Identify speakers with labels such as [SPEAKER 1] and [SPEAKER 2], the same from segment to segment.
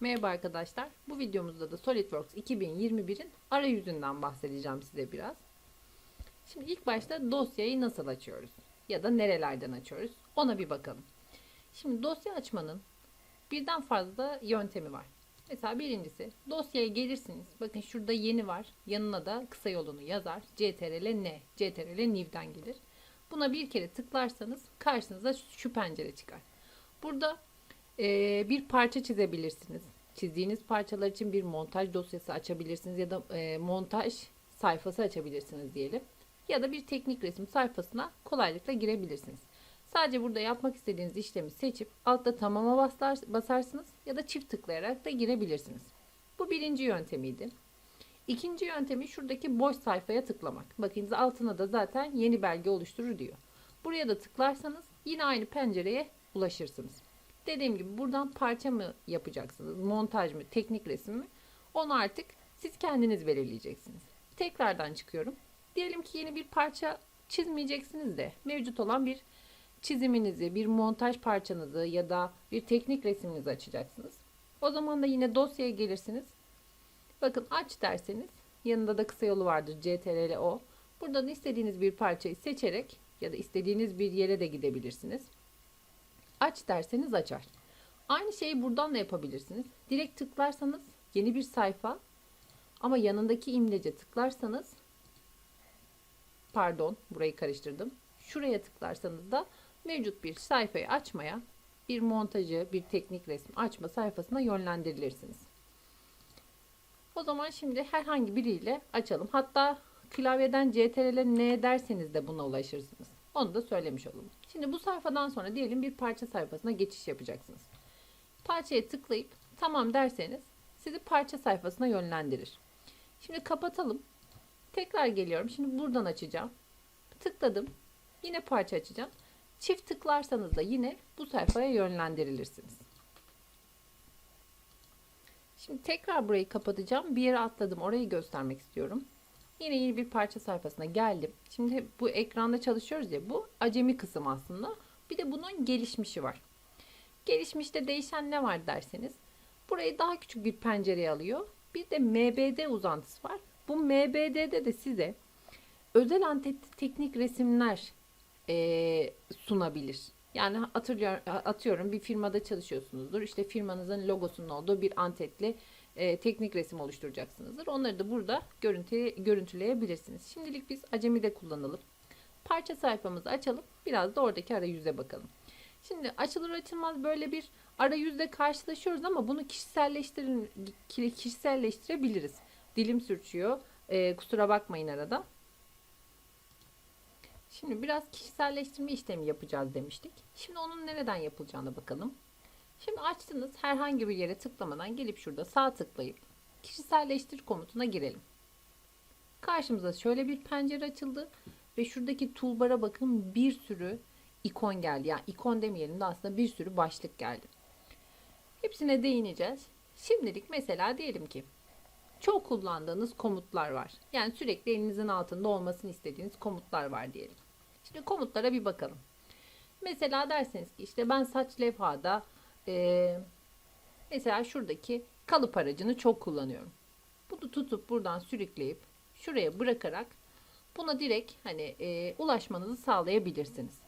[SPEAKER 1] Merhaba arkadaşlar. Bu videomuzda da SolidWorks 2021'in arayüzünden bahsedeceğim size biraz. Şimdi ilk başta dosyayı nasıl açıyoruz? Ya da nerelerden açıyoruz? Ona bir bakalım. Şimdi dosya açmanın birden fazla yöntemi var. Mesela birincisi dosyaya gelirsiniz. Bakın şurada yeni var. Yanına da kısa yolunu yazar. CTRL N. CTRL New'den gelir. Buna bir kere tıklarsanız karşınıza şu pencere çıkar. Burada ee, bir parça çizebilirsiniz. Çizdiğiniz parçalar için bir montaj dosyası açabilirsiniz ya da e, montaj sayfası açabilirsiniz diyelim. Ya da bir teknik resim sayfasına kolaylıkla girebilirsiniz. Sadece burada yapmak istediğiniz işlemi seçip altta tamama basar, basarsınız ya da çift tıklayarak da girebilirsiniz. Bu birinci yöntemiydi. İkinci yöntemi şuradaki boş sayfaya tıklamak. Bakınız altına da zaten yeni belge oluşturur diyor. Buraya da tıklarsanız yine aynı pencereye ulaşırsınız. Dediğim gibi buradan parça mı yapacaksınız, montaj mı, teknik resim mi? Onu artık siz kendiniz belirleyeceksiniz. Tekrardan çıkıyorum. Diyelim ki yeni bir parça çizmeyeceksiniz de mevcut olan bir çiziminizi, bir montaj parçanızı ya da bir teknik resminizi açacaksınız. O zaman da yine dosyaya gelirsiniz. Bakın aç derseniz yanında da kısa yolu vardır CTRL O. Buradan istediğiniz bir parçayı seçerek ya da istediğiniz bir yere de gidebilirsiniz. Aç derseniz açar. Aynı şeyi buradan da yapabilirsiniz. Direkt tıklarsanız yeni bir sayfa ama yanındaki imlece tıklarsanız pardon burayı karıştırdım. Şuraya tıklarsanız da mevcut bir sayfayı açmaya bir montajı, bir teknik resim açma sayfasına yönlendirilirsiniz. O zaman şimdi herhangi biriyle açalım. Hatta klavyeden CTRL N derseniz de buna ulaşırsınız. Onu da söylemiş olalım. Şimdi bu sayfadan sonra diyelim bir parça sayfasına geçiş yapacaksınız. Parçaya tıklayıp tamam derseniz sizi parça sayfasına yönlendirir. Şimdi kapatalım. Tekrar geliyorum. Şimdi buradan açacağım. Tıkladım. Yine parça açacağım. Çift tıklarsanız da yine bu sayfaya yönlendirilirsiniz. Şimdi tekrar burayı kapatacağım. Bir yere atladım. Orayı göstermek istiyorum. Yine yeni bir parça sayfasına geldim. Şimdi bu ekranda çalışıyoruz ya bu acemi kısım aslında. Bir de bunun gelişmişi var. Gelişmişte değişen ne var derseniz burayı daha küçük bir pencereye alıyor. Bir de MBD uzantısı var. Bu MBD'de de size özel antet teknik resimler e, sunabilir. Yani hatırlıyor, atıyorum bir firmada çalışıyorsunuzdur. İşte firmanızın logosunun olduğu bir antetli e, teknik resim oluşturacaksınızdır. Onları da burada görüntü, görüntüleyebilirsiniz. Şimdilik biz acemi de kullanalım. Parça sayfamızı açalım. Biraz da oradaki arayüze bakalım. Şimdi açılır açılmaz böyle bir arayüzle karşılaşıyoruz ama bunu kişiselleştirin, kişiselleştirebiliriz. Dilim sürçüyor. E, kusura bakmayın arada. Şimdi biraz kişiselleştirme işlemi yapacağız demiştik. Şimdi onun nereden yapılacağına bakalım. Şimdi açtınız herhangi bir yere tıklamadan gelip şurada sağ tıklayıp kişiselleştir komutuna girelim. Karşımıza şöyle bir pencere açıldı ve şuradaki toolbar'a bakın bir sürü ikon geldi. Yani ikon demeyelim de aslında bir sürü başlık geldi. Hepsine değineceğiz. Şimdilik mesela diyelim ki çok kullandığınız komutlar var. Yani sürekli elinizin altında olmasını istediğiniz komutlar var diyelim. Şimdi komutlara bir bakalım. Mesela derseniz ki işte ben saç levhada e, mesela şuradaki kalıp aracını çok kullanıyorum. Bunu tutup buradan sürükleyip şuraya bırakarak buna direkt hani e, ulaşmanızı sağlayabilirsiniz.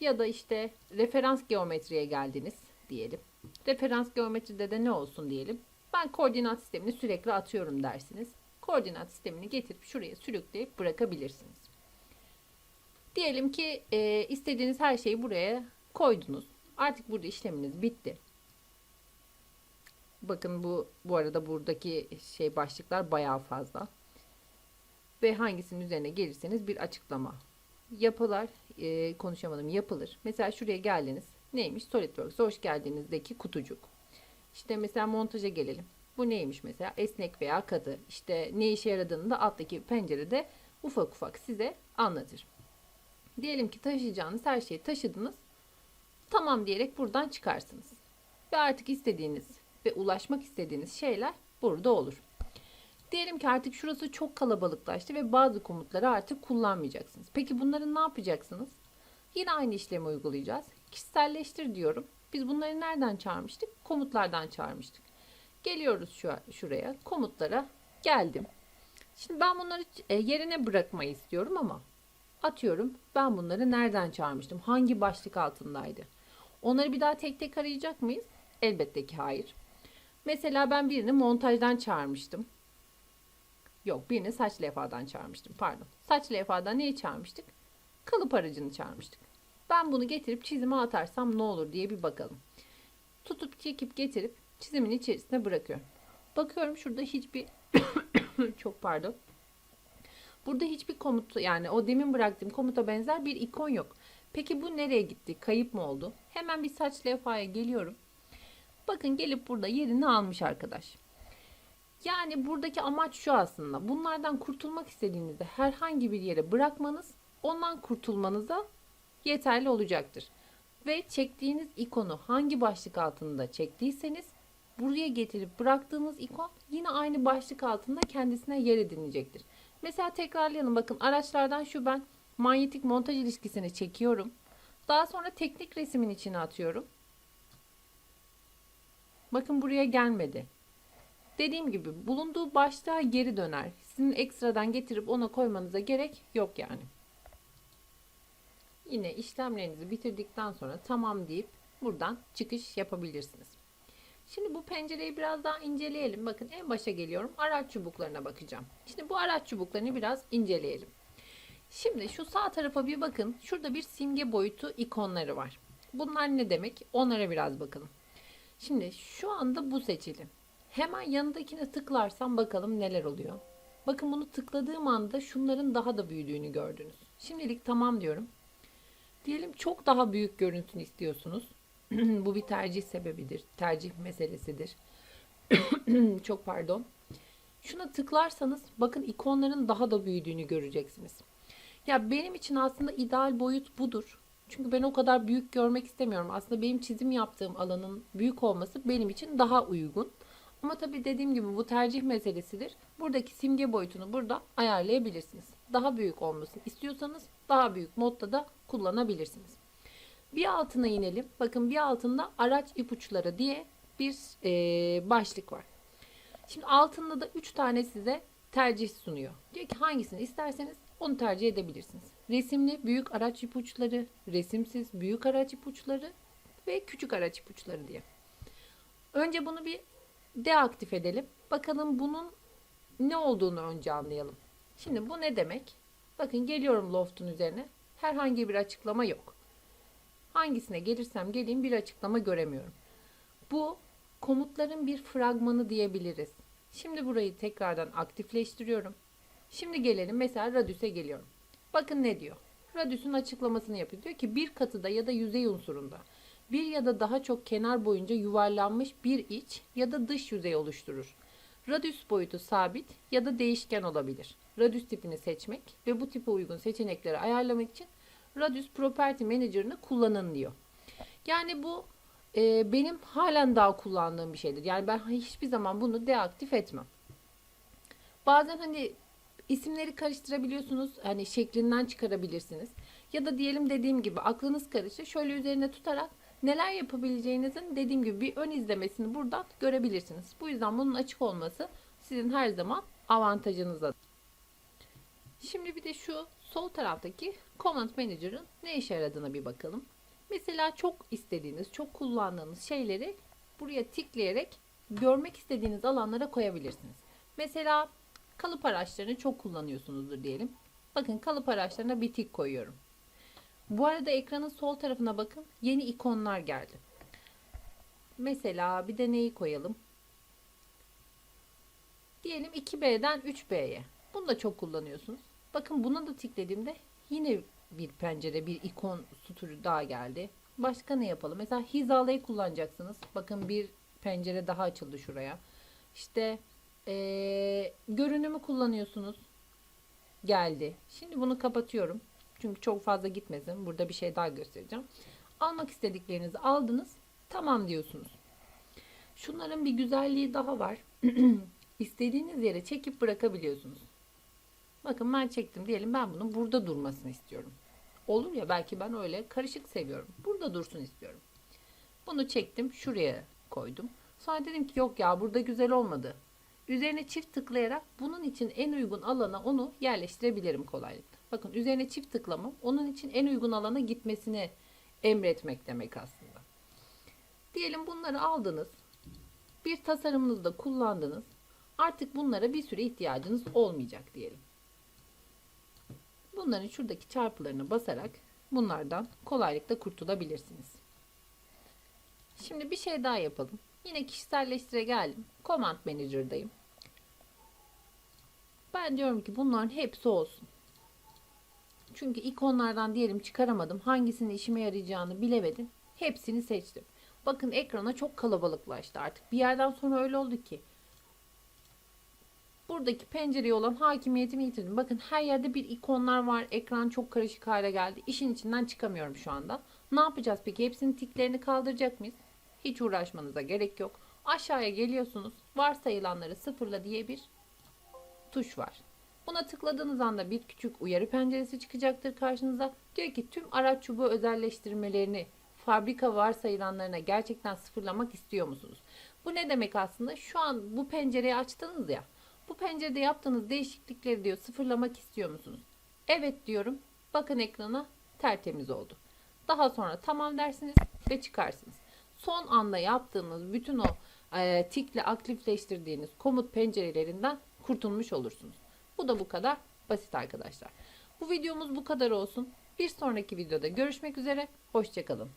[SPEAKER 1] Ya da işte referans geometriye geldiniz diyelim. Referans geometride de ne olsun diyelim. Ben koordinat sistemini sürekli atıyorum dersiniz. Koordinat sistemini getirip şuraya sürükleyip bırakabilirsiniz. Diyelim ki e, istediğiniz her şeyi buraya koydunuz. Artık burada işleminiz bitti. Bakın bu bu arada buradaki şey başlıklar bayağı fazla. Ve hangisinin üzerine gelirseniz bir açıklama. Yapılar, e, konuşamadım yapılır. Mesela şuraya geldiniz. Neymiş? SolidWorks'a hoş geldinizdeki kutucuk. İşte mesela montaja gelelim. Bu neymiş mesela? Esnek veya katı. İşte ne işe yaradığını da alttaki pencerede ufak ufak size anlatır. Diyelim ki taşıyacağınız her şeyi taşıdınız. Tamam diyerek buradan çıkarsınız. Ve artık istediğiniz ve ulaşmak istediğiniz şeyler burada olur. Diyelim ki artık şurası çok kalabalıklaştı ve bazı komutları artık kullanmayacaksınız. Peki bunları ne yapacaksınız? Yine aynı işlemi uygulayacağız. Kişiselleştir diyorum. Biz bunları nereden çağırmıştık? Komutlardan çağırmıştık. Geliyoruz şu şuraya. Komutlara geldim. Şimdi ben bunları e, yerine bırakmayı istiyorum ama atıyorum ben bunları nereden çağırmıştım? Hangi başlık altındaydı? Onları bir daha tek tek arayacak mıyız? Elbette ki hayır. Mesela ben birini montajdan çağırmıştım. Yok birini saç levhadan çağırmıştım pardon. Saç levhadan neyi çağırmıştık? Kalıp aracını çağırmıştık. Ben bunu getirip çizime atarsam ne olur diye bir bakalım. Tutup çekip getirip çizimin içerisine bırakıyorum. Bakıyorum şurada hiçbir çok pardon. Burada hiçbir komut yani o demin bıraktığım komuta benzer bir ikon yok. Peki bu nereye gitti? Kayıp mı oldu? Hemen bir saç levhaya geliyorum. Bakın gelip burada yerini almış arkadaş. Yani buradaki amaç şu aslında. Bunlardan kurtulmak istediğinizde herhangi bir yere bırakmanız ondan kurtulmanıza yeterli olacaktır. Ve çektiğiniz ikonu hangi başlık altında çektiyseniz buraya getirip bıraktığınız ikon yine aynı başlık altında kendisine yer edinecektir. Mesela tekrarlayalım bakın araçlardan şu ben manyetik montaj ilişkisini çekiyorum. Daha sonra teknik resimin içine atıyorum. Bakın buraya gelmedi. Dediğim gibi bulunduğu başlığa geri döner. Sizin ekstradan getirip ona koymanıza gerek yok yani. Yine işlemlerinizi bitirdikten sonra tamam deyip buradan çıkış yapabilirsiniz. Şimdi bu pencereyi biraz daha inceleyelim. Bakın en başa geliyorum. Araç çubuklarına bakacağım. Şimdi bu araç çubuklarını biraz inceleyelim. Şimdi şu sağ tarafa bir bakın. Şurada bir simge boyutu ikonları var. Bunlar ne demek? Onlara biraz bakalım. Şimdi şu anda bu seçili. Hemen yanındakine tıklarsam bakalım neler oluyor. Bakın bunu tıkladığım anda şunların daha da büyüdüğünü gördünüz. Şimdilik tamam diyorum. Diyelim çok daha büyük görüntünü istiyorsunuz. Bu bir tercih sebebidir. Tercih meselesidir. çok pardon. Şuna tıklarsanız bakın ikonların daha da büyüdüğünü göreceksiniz. Ya benim için aslında ideal boyut budur. Çünkü ben o kadar büyük görmek istemiyorum. Aslında benim çizim yaptığım alanın büyük olması benim için daha uygun. Ama tabii dediğim gibi bu tercih meselesidir. Buradaki simge boyutunu burada ayarlayabilirsiniz. Daha büyük olmasını istiyorsanız daha büyük modda da kullanabilirsiniz. Bir altına inelim. Bakın bir altında araç ipuçları diye bir e, başlık var. Şimdi altında da 3 tane size tercih sunuyor. Diyor ki hangisini isterseniz onu tercih edebilirsiniz. Resimli büyük araç ipuçları, resimsiz büyük araç ipuçları ve küçük araç ipuçları diye. Önce bunu bir deaktif edelim. Bakalım bunun ne olduğunu önce anlayalım. Şimdi bu ne demek? Bakın geliyorum loft'un üzerine. Herhangi bir açıklama yok. Hangisine gelirsem geleyim bir açıklama göremiyorum. Bu komutların bir fragmanı diyebiliriz. Şimdi burayı tekrardan aktifleştiriyorum. Şimdi gelelim mesela Radius'e geliyorum. Bakın ne diyor. Radius'un açıklamasını yapıyor. Diyor ki bir katıda ya da yüzey unsurunda bir ya da daha çok kenar boyunca yuvarlanmış bir iç ya da dış yüzey oluşturur. Radius boyutu sabit ya da değişken olabilir. Radius tipini seçmek ve bu tipe uygun seçenekleri ayarlamak için Radius Property Manager'ını kullanın diyor. Yani bu e, benim halen daha kullandığım bir şeydir. Yani ben hiçbir zaman bunu deaktif etmem. Bazen hani isimleri karıştırabiliyorsunuz. Hani şeklinden çıkarabilirsiniz. Ya da diyelim dediğim gibi aklınız karıştı. Şöyle üzerine tutarak neler yapabileceğinizin dediğim gibi bir ön izlemesini buradan görebilirsiniz. Bu yüzden bunun açık olması sizin her zaman avantajınıza. Şimdi bir de şu sol taraftaki Command Manager'ın ne işe yaradığına bir bakalım. Mesela çok istediğiniz, çok kullandığınız şeyleri buraya tıklayarak görmek istediğiniz alanlara koyabilirsiniz. Mesela kalıp araçlarını çok kullanıyorsunuzdur diyelim. Bakın kalıp araçlarına bir tik koyuyorum. Bu arada ekranın sol tarafına bakın. Yeni ikonlar geldi. Mesela bir de neyi koyalım? Diyelim 2B'den 3B'ye. Bunu da çok kullanıyorsunuz. Bakın buna da tıkladığımda yine bir pencere, bir ikon sütürü daha geldi. Başka ne yapalım? Mesela hizalayı kullanacaksınız. Bakın bir pencere daha açıldı şuraya. İşte ee, görünümü kullanıyorsunuz. Geldi. Şimdi bunu kapatıyorum. Çünkü çok fazla gitmesin. Burada bir şey daha göstereceğim. Almak istediklerinizi aldınız. Tamam diyorsunuz. Şunların bir güzelliği daha var. İstediğiniz yere çekip bırakabiliyorsunuz. Bakın ben çektim diyelim ben bunun burada durmasını istiyorum. olur ya belki ben öyle karışık seviyorum. Burada dursun istiyorum. Bunu çektim şuraya koydum. Sonra dedim ki yok ya burada güzel olmadı. Üzerine çift tıklayarak bunun için en uygun alana onu yerleştirebilirim kolaylıkla. Bakın üzerine çift tıklamam onun için en uygun alana gitmesini emretmek demek aslında. Diyelim bunları aldınız. Bir tasarımınızda kullandınız. Artık bunlara bir süre ihtiyacınız olmayacak diyelim. Bunların şuradaki çarpılarını basarak bunlardan kolaylıkla kurtulabilirsiniz. Şimdi bir şey daha yapalım. Yine kişiselleştire geldim. Command Manager'dayım. Ben diyorum ki bunların hepsi olsun. Çünkü ikonlardan diyelim çıkaramadım. Hangisinin işime yarayacağını bilemedim. Hepsini seçtim. Bakın ekrana çok kalabalıklaştı artık. Bir yerden sonra öyle oldu ki. Buradaki pencereye olan hakimiyetimi yitirdim. Bakın her yerde bir ikonlar var. Ekran çok karışık hale geldi. İşin içinden çıkamıyorum şu anda. Ne yapacağız peki? Hepsinin tiklerini kaldıracak mıyız? Hiç uğraşmanıza gerek yok. Aşağıya geliyorsunuz. Varsayılanları sıfırla diye bir tuş var. Buna tıkladığınız anda bir küçük uyarı penceresi çıkacaktır karşınıza. Diyor ki tüm araç çubuğu özelleştirmelerini fabrika varsayılanlarına gerçekten sıfırlamak istiyor musunuz? Bu ne demek aslında? Şu an bu pencereyi açtınız ya. Bu pencerede yaptığınız değişiklikleri diyor sıfırlamak istiyor musunuz? Evet diyorum. Bakın ekrana tertemiz oldu. Daha sonra tamam dersiniz ve çıkarsınız. Son anda yaptığınız bütün o e, tikle aktifleştirdiğiniz komut pencerelerinden kurtulmuş olursunuz. Bu da bu kadar basit arkadaşlar. Bu videomuz bu kadar olsun. Bir sonraki videoda görüşmek üzere. Hoşçakalın.